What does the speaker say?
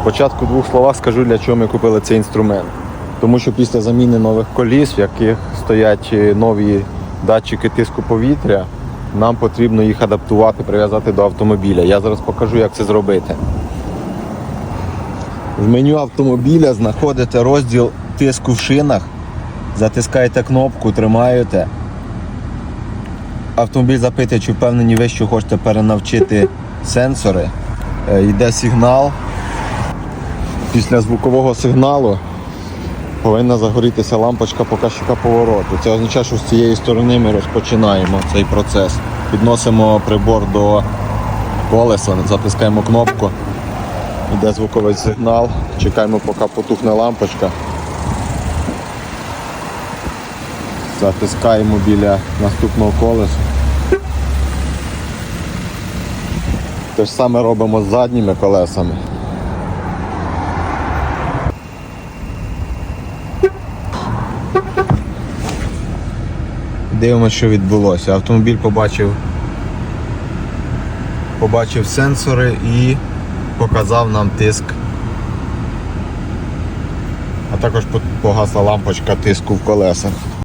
Спочатку в двох словах скажу, для чого ми купили цей інструмент. Тому що після заміни нових коліс, в яких стоять е, нові датчики тиску повітря, нам потрібно їх адаптувати, прив'язати до автомобіля. Я зараз покажу, як це зробити. В меню автомобіля знаходите розділ тиску в шинах, затискаєте кнопку, тримаєте. Автомобіль запитує, чи впевнені ви, що хочете перенавчити сенсори. Е, Йде сигнал. Після звукового сигналу повинна загорітися лампочка показчика повороту. Це означає, що з цієї сторони ми розпочинаємо цей процес. Підносимо прибор до колеса, затискаємо кнопку. Йде звуковий сигнал, чекаємо, поки потухне лампочка. Затискаємо біля наступного колеса. Те ж саме робимо з задніми колесами. Дивимося, що відбулося. Автомобіль побачив, побачив сенсори і показав нам тиск. А також погасла лампочка тиску в колесах.